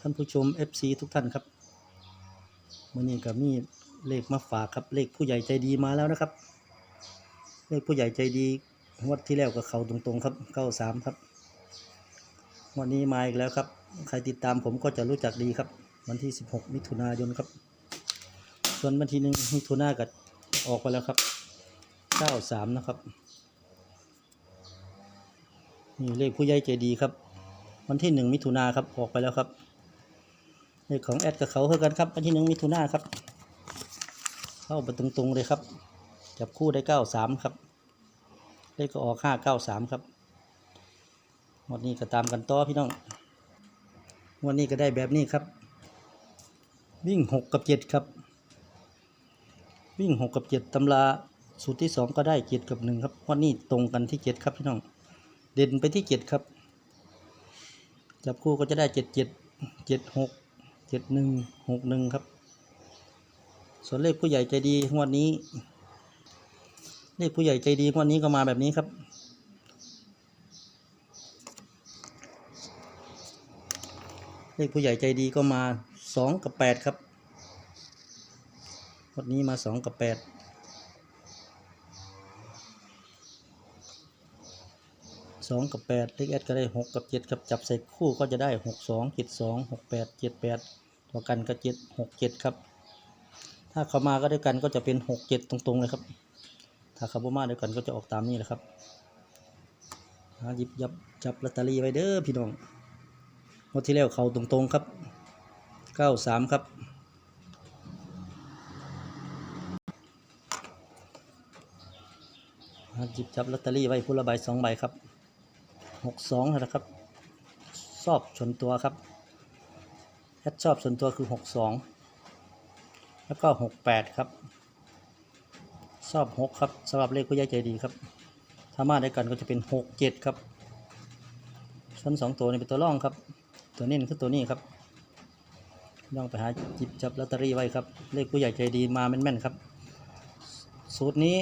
ท่านผู้ชม FC ทุกท่านครับมื่อนี้ก็มีเลขมาฝากครับเลขผู้ใหญ่ใจดีมาแล้วนะครับ เลขผู้ใหญ่ใจดีงวดที่แล้วก็เขาตรงๆครับ93ครับวันนี้มาอีกแล้วครับ ใครติดตามผมก็จะรู้จักดีครับ วันที่ 16 มิถุนายนครับ ส่วนวันที่หนึ่งมิถุนาก็ออกไปแล้วครับ93นะครับนี่เลขผู้ใหญ่ใจดีครับ วันที่หนึ่งมิถุนาครับออกไปแล้วครับ เลขของแอดกับเขาเท่ากันครับวันที่หนึ่งมิถุนาครับ เข้าไปตรงๆเลยครับ จับคู่ได้เก้าสามครับ เลขก็ออกห้าเก้าสามครับงวันนี้ก็ตามกันต่อพี่น้องวันนี้ก็ได้แบบนี้ครับ วิ่งหกกับเจ็ดครับ วิ่งหกกับเจ็ดตำราสูตรที่สองก็ได้เจ็ดกับหนึ่งครับวันนี้ตรงกันที่เจ็ดครับพี่น้อง เด่นไปที่เจ็ดครับ จับคู่ก็จะได้เจ็ดเจ็ดเจ็ดหก เจ็ดหนึ่งหกหนึ่งครับ ส่วนเลขผู้ใหญ่ใจดีงวดนี้ เลขผู้ใหญ่ใจดีงวดนี้ก็มาแบบนี้ครับเลขผู้ใหญ่ใจดีก็มาสองกับแปดครับ วันนี้มาสองกับแปด สองกับแปดเลขแอดก็ได้หกกับเจ็ดครับจับใส่คู่ก็จะได้หกสองเจ็ดสองหกแปดเจ็ดแปดตัวกันก็เจ็ดหกเจ็ดครับ ถ้าเขามาก็ด้วยกันก็จะเป็นหกเจ็ดตรงๆเลยครับ ถ้าเขาบ่มาด้วยกันก็จะออกตามนี้แหละครับหยิบยับจับลอตเตอรี่ไว้เด้อพี่น้องงวดที่แล้วเขาตรงๆครับเก้าสามครับหยิบจับลอตเตอรี่ไว้ผู้ละใบสองใบครับ หกสองนะครับชอบส่วนตัวครับแอดชอบส่วนตัวคือหกสองแล้วก็หกแปดครับชอบหกครับสำหรับเลขผู้ใหญ่ใจดีครับถ้ามาด้วยกันก็จะเป็นหกเจ็ดครับส่วนสองตัวนี้เป็นตัวร่องครับ ตัวนี้คือตัวนี้ครับลองไปหาจิบจับลอตเตอรี่ไว้ครับ เลขผู้ใหญ่ใจดีมาแม่นๆครับ สูตรนี้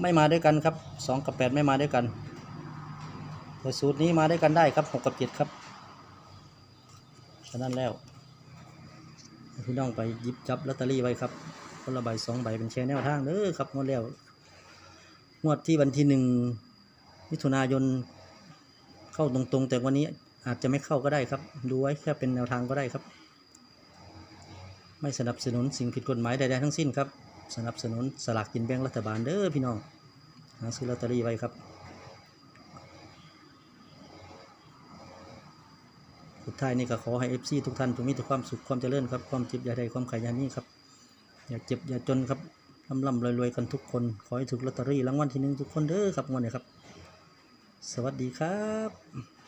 ไม่มาด้วยกันครับสองกับแปดไม่มาด้วยกัน แต่สูตรนี้มาได้กันได้ครับหกกับเจ็ดครับฉะนั้นแล้วพี่น้องไปยิบจับลอตเตอรี่ไว้ครับคนละใบสองใบเป็นแชร์แนวทางเด้อครับงวดแล้วงวดที่วันที่หนึ่งมิถุนายนเข้าตรงๆ แต่วันนี้อาจจะไม่เข้าก็ได้ครับ ดูไว้แค่เป็นแนวทางก็ได้ครับ ไม่สนับสนุนสิ่งผิดกฎหมายใดๆทั้งสิ้นครับ สนับสนุนสลากกินแบ่งรัฐบาลเด้อพี่น้องหาซื้อลอตเตอรี่ไว้ครับ สุดท้ายนี่ก็ขอให้ FC ทุกท่านจงมีแต่ความสุขความเจริญครับความเจ็บอย่าใดความขายอย่านี้ครับอย่าเจ็บอย่าจนครับร่ำร่ำรวยๆกันทุกคน ขอให้ถูกลอตเตอรี่รางวัลที่หนึ่งทุกคนเด้อครับวันนี้ครับ สวัสดีครับ